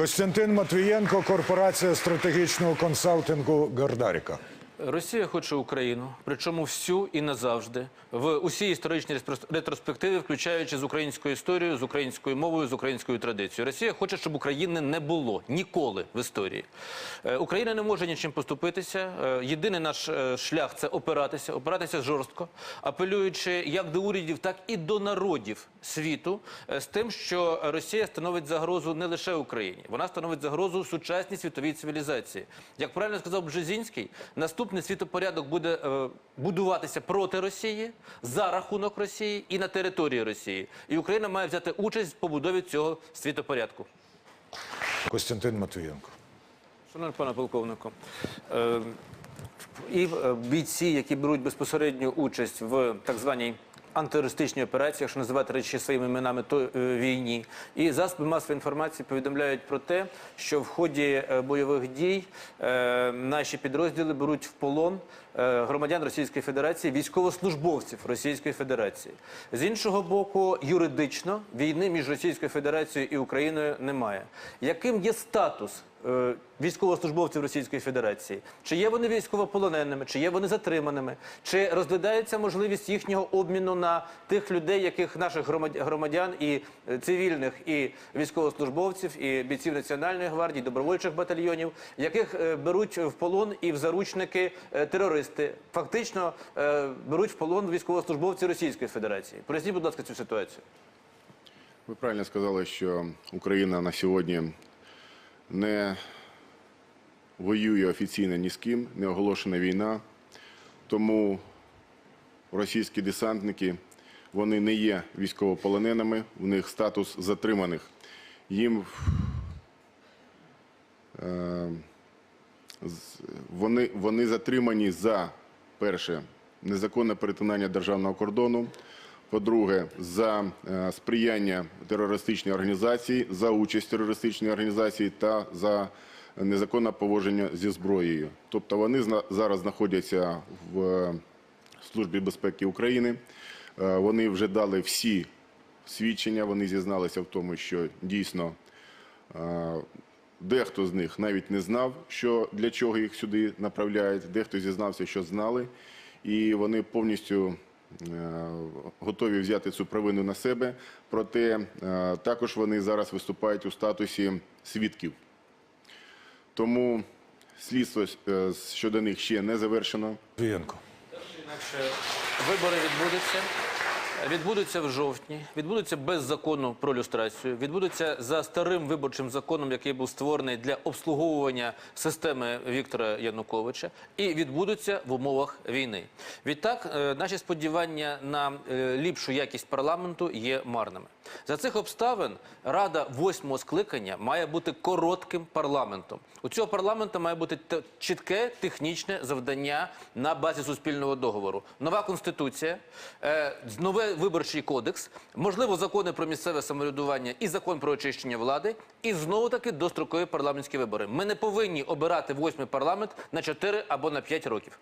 Костянтин Матвієнко, корпорація стратегічного консалтингу Гардаріка. Росія хоче Україну, причому всю і назавжди, в усі історичні ретрос- ретроспективи, включаючи з українською історією, з українською мовою, з українською традицією. Росія хоче, щоб України не було ніколи в історії. Е, Україна не може нічим поступитися. Е, Єдиний наш е, шлях це опиратися, опиратися жорстко, апелюючи як до урядів, так і до народів світу, з тим, що Росія становить загрозу не лише Україні, вона становить загрозу сучасній світовій цивілізації. Як правильно сказав Бжезінський, наступний світопорядок буде е, будуватися проти Росії, за рахунок Росії і на території Росії. І Україна має взяти участь в побудові цього світопорядку. Костянтин Матвієнко. Шановний пане полковнику, е, і е, бійці, які беруть безпосередню участь в так званій антитерористичній операції, якщо називати речі своїми іменами, то е, війні, і засоби масової інформації повідомляють про те, що в ході е, бойових дій е, наші підрозділи беруть в полон громадян Російської Федерації, військовослужбовців Російської Федерації. З іншого боку, юридично війни між Російською Федерацією і Україною немає. Яким є статус е, військовослужбовців Російської Федерації? Чи є вони військовополоненими, чи є вони затриманими, чи розглядається можливість їхнього обміну на тих людей, яких наших громадян, і е, цивільних, і військовослужбовців, і бійців Національної гвардії, добровольчих батальйонів, яких е, беруть в полон і в заручники е, терористи, фактично е, беруть в полон військовослужбовці Російської Федерації? Поясніть, будь ласка, цю ситуацію. Ви правильно сказали, що Україна на сьогодні не воює офіційно ні з ким, не оголошена війна. Тому російські десантники вони не є військовополоненими, у них статус затриманих. Їм е, вони, вони затримані за перше незаконне перетинання державного кордону. По-друге, за е, сприяння терористичній організації, за участь в терористичній організації та за незаконне поводження зі зброєю. Тобто вони зна- зараз знаходяться в е, Службі безпеки України. Е, Вони вже дали всі свідчення, вони зізналися в тому, що дійсно дехто з них навіть не знав, що для чого їх сюди направляють, дехто зізнався, що знали, і вони повністю е, готові взяти цю провину на себе. Проте е, також вони зараз виступають у статусі свідків. Тому слідство е, щодо них ще не завершено. Інакше вибори відбудуться. Відбудуться в жовтні, відбудуться без закону про люстрацію, відбудуться за старим виборчим законом, який був створений для обслуговування системи Віктора Януковича, і відбудуться в умовах війни. Відтак, е, наші сподівання на е, ліпшу якість парламенту є марними. За цих обставин Рада восьмого скликання має бути коротким парламентом. У цього парламенту має бути чітке технічне завдання на базі суспільного договору. Нова конституція, е, новий виборчий кодекс, можливо, закони про місцеве самоврядування і закон про очищення влади, і знову таки дострокові парламентські вибори. Ми не повинні обирати восьмий парламент на 4 або на 5 років.